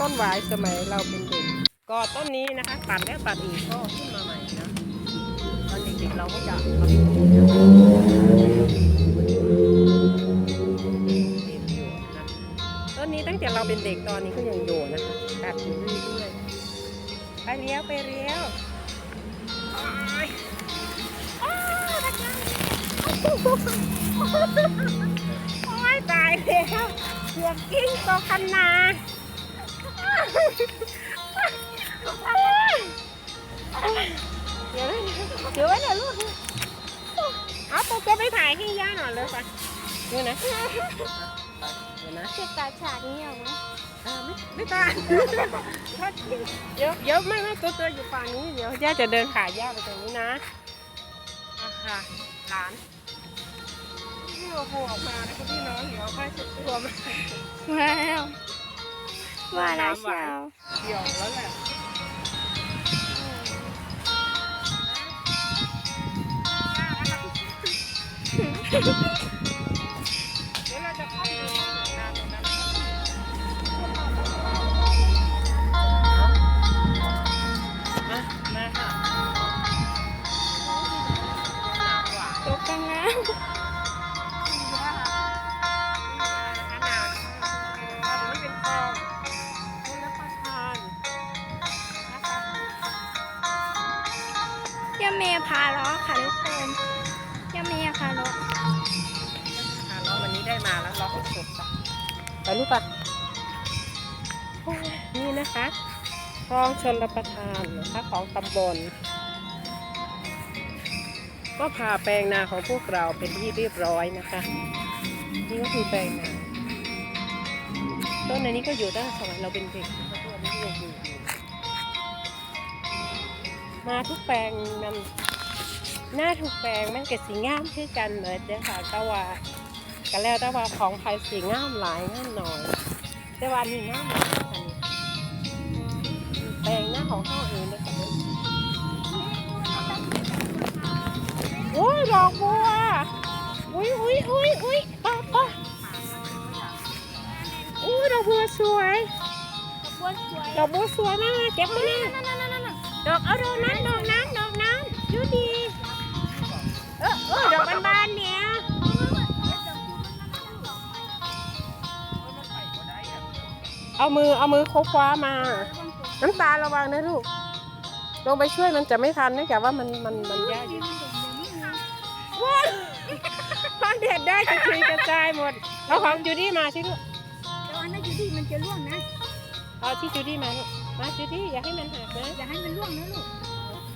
ต้นหวายสมัยเราเป็นเด็กก็ต้นนี้นะคะตัดแล้วตัดอีกก็ขึ้นมาใหม่นะตอนเด็กๆเราก็จะเอาไปปลูกต้นนี้ตั้งแต่เราเป็นเด็กตอนนี้ก็ยังอยู่นะคะตัดอยู่เรื่อยๆไปเลี้ยวไปเลี้ยวโอ๊ยตายแล้วเสือกกิ้งตกคันนา เดี๋ยวนะเดี๋ยวไว้เดี๋ยวลูกเอาปุ๊บก็ไปถ่ายให้ย่าหน่อยเลยไปดูนะเดี๋ยวนะเก็บตาฉากนี้ออกไหมอ่าไม่ไม่ตายเดี๋ยวเดี๋ยวไม่ไม่ตัวตัวอยู่ฝั่งนี้เดี๋ยวย่าจะเดินขาย่าไปตรงนี้นะอะค่ะหลานนี่โอ้โหออกมานะคะพี่น้องเดี๋ยวเอาผ้าเช็ดตัวมาว้าว ว่าแล้วเชียวเดี๋ยวแล้วแหละ เมย์พาล้อค่ะทุกคนย่าเมย์พาล้อวันนี้ได้มาแล้วล็อกสุดๆไปลูกปะนี่นะคะคลองชนรับประทานนะคะของตำบล ก็พาแปลงนาของพวกเราเป็นที่เรียบร้อยนะคะ นี่ก็คือแปลงนาต้นในนี้ก็อยู่ตั้งแต่สมัยเราเป็นเด็กนะคะทุกวันนี้ก็ยังอยู่อยู่ มาทุกแปลงนั้นหน้าทุกแปลงมันเกิดสีงามคือกันเลยเจ้าค่ะก็ว่ากันแล้วแต่ว่าของไทยสีงามหลายงามน้อย แต่ว่านี่งามหลายค่ะนี่แปลงหน้าของเขาเองนะคะโอ้ยดอกบัวอุ้ยอุ้ยอุ้ยอุ้ยป้าป้าอุ้ยดอกบัวสวยบัวสวยดอกบัวสวยมากเก็บมาเนี่ยนั่นนั่นนั่นนั่น ดอกเอาดอกนั้นดอกนั้นดอกนั้นดูดีเออเออดอกบานๆเนี่ยเอามือเอามือคว้ามา น้ำตาลระวังนะลูกลงไปช่วยมันจะไม่ทันเนื่องจากว่ามันมันมันยากอยู่ว้าวตอนเด็ดได้กระจุยกระจายหมดเอาของจูดี้มาสิลูกแต่ว่านั่นอยู่ที่มันจะร่วงนะเอาที่จูดี้มาลูก มาจูดี้อย่าให้มันหักนะ อย่าให้มันร่วงนะลูก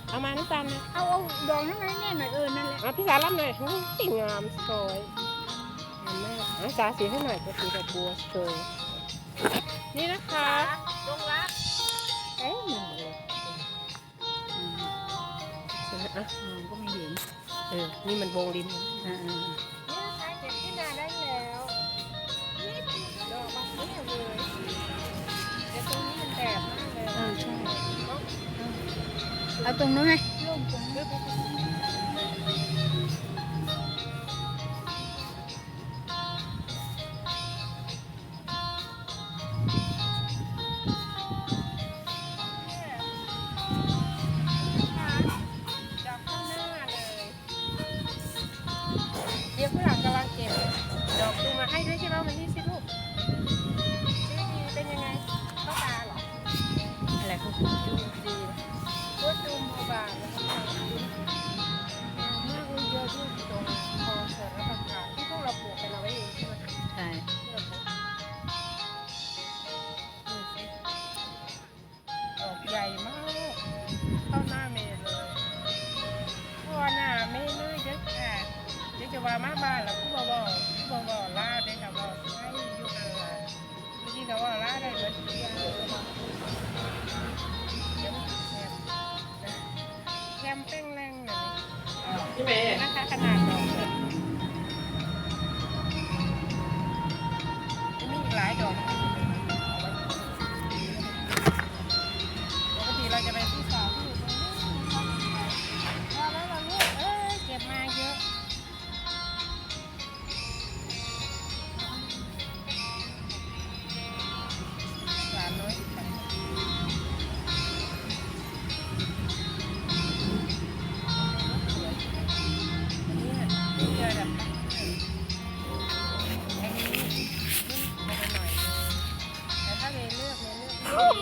เอามาน้ำตาลนะเอาเอาดอกนั้นมาแน่หน่อยเออนั่นแหละเอาพี่สาวรับหน่อยหูยงามสวยงามมากเอาสาสีให้หน่อยจะสีแบบบัวสวยนี่นะคะดงรักเอ๊ะหนึ่งเลยใช่ไหมอะมองก็ไม่เห็น เออ นี่มันวงลิ้นอ่า เอาตรงนู้นไหม ว่ามาบ้านแล้วกูบอกบอกบอกบอลาได้ค่ะบอกให้อยู่กันละจริงๆก็ว่าลาได้เหมือนเดียวแคมแป้งแรงหน่อย พี่เมย์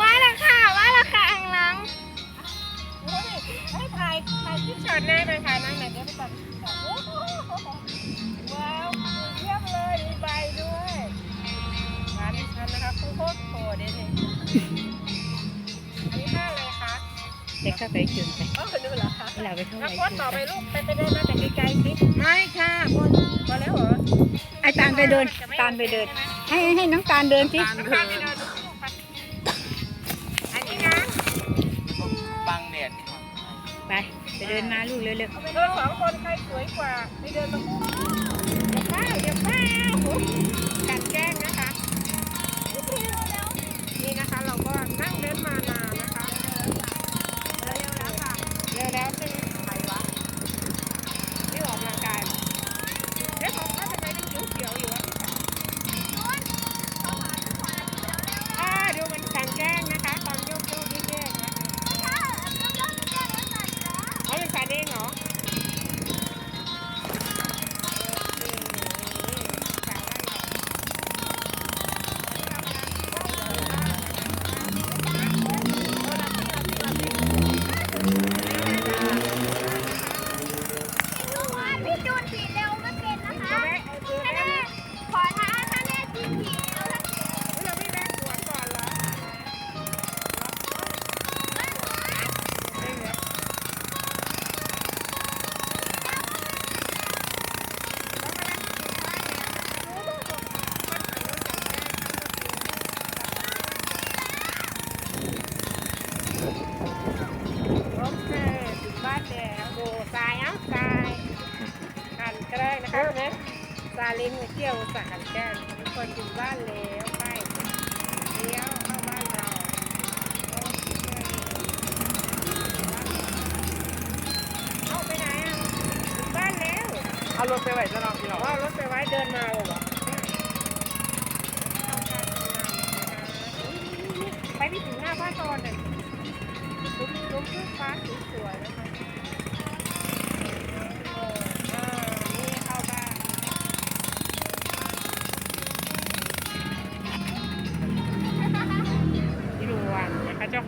มาแล้วค่ะมาแล้วค่ะข้างหลังเฮ้ยให้ถ่ายถ่ายคลิปช็อตหน้าหน่อยค่ะนั่งไหนอยเดี๋ยวไปตัดโอ้โหว้าวเยี่ยมเลยมีใบด้วยร้านดิฉันนะคะคู่โคตรโหดเลยเนี่ยอันนี้ท่าอะไรคะเด็กเข้าไปจุนไปอ๋อคนนู้นเหรอคะเวลาไปเข้าแล้วไปโค้ดจุนต่อไปไปลูกไปไปเดินมาแต่ไกลๆสิไม่ค่ะพอพอแล้วเหรอไอ้ตาลไปเดินตาลไปเดิน ให้ให้น้องตาลเดินสิ ตามไปเดิน เดินมาลูกเร็วเธอสองคนใครสวยกว่าไปเดินมาคู่อย่าเป้าอย่าเป้ากันแกล้งนะคะ นี่นะคะเราก็นั่งเดินมานานนะคะ ซาลิงเที่ยวสักกันแกล้งทุกคนถึงบ้านแล้วไปเลี้ยวเข้าบ้านเราเคเอาไปไหนอะถึงบ้านแล้วเอารถไปไหวซะหน่อยพี่น้องว่ารถไปไว้เดินมาเลยเหรอไปไปถึงหน้าบ้านตอนหนึ่งลุ้มลุ้มขึ้นฟ้าสวยๆนะคะ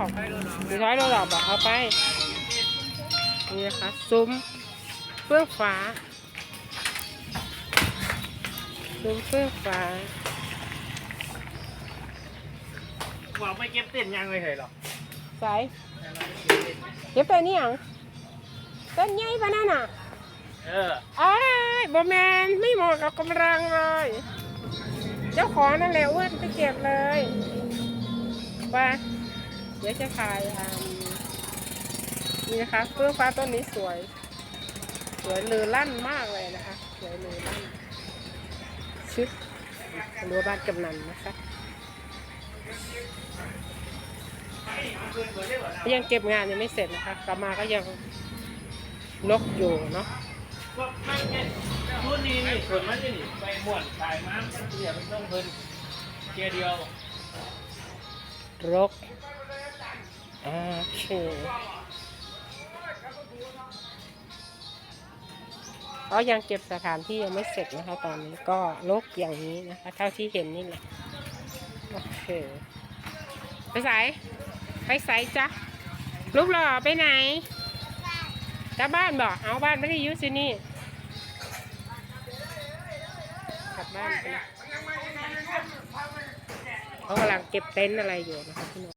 ของสีร้อยโลดอกบอกเอาไป นี่นะคะ ซุ้มเฟื่องฟ้า ซุ้มเฟื่องฟ้าบอกไม่เก็บเต้นยังเลยเหรอหรอใส่เก็บไปนี่ยังต้นใหญ่ปะนั่นน่ะ เอออ้ายบอแมนไม่เหมาะกับกำลังเลย เจ้าของนั่นแหละอ้วนไปเก็บเลยไป เดี๋ยวจะขายอ่านี่นะคะเฟื่องฟ้าต้นนี้สวย สวยลือลั่นมากเลยนะคะ สวยลือลั่นชึดรั้วบ้านกำนันนะคะยังเก็บงานยังไม่เสร็จนะคะกลับมาก็ยังลกอยู่เนาะก็ไม่ไงรุ่นนี้นี่ส่วนมันจะนี่ไปม่วนขายม้าเสียเป็นต้องเพิ่นเกียร์เดียวรก โอเคก็ยังเก็บสถานที่ยังไม่เสร็จนะคะ ตอนนี้ก็ลกอย่างนี้นะคะ เท่าที่เห็นนี่แหละ โอเค ไปใส่ไปใส่จ้ะลูกหล่อไปไหนกลับบ้านบอกเอาบ้านไม่ได้ยุ่สินี่กลับบ้านไปเขากำลังเก็บเต็นท์อะไรอยู่นะคะพี่น้อง